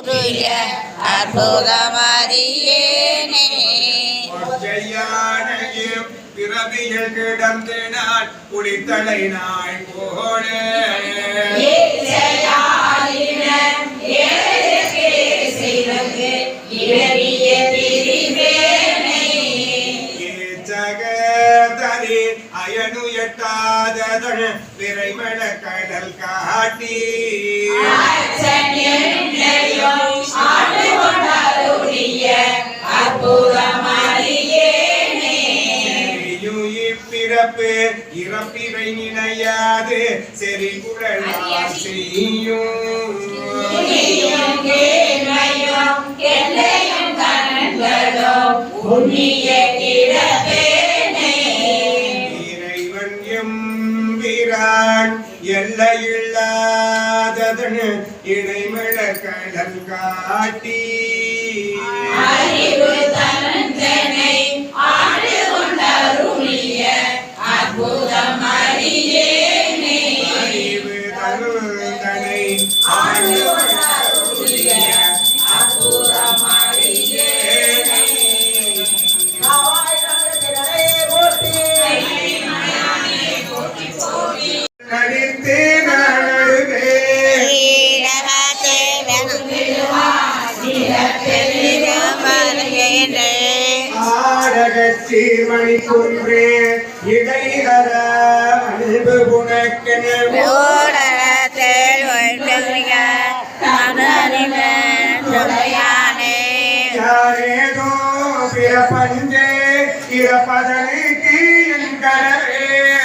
உருய அற்புதமறியேனே ஒற்றையானையும் பிறவியில் கிடந்து நான் குடித்தலை நாய் போனே ஏச்சகதரி அயனு எட்டாததன் விரைமள கடல் காட்டி. இப்பிறப்பு இறப்பிவை நினையாது. செறி குழலார் செய்யும் இறைவன் எம்பிரான் எல்லையில்லாததன் இணைமழ கடல் காட்டி ஆண்டு குன்றே நடுவே அன்பு குணக்கென இடைகர அன்பு பிறப்பஞ்சே இறப்பதனை தீயன் கடவே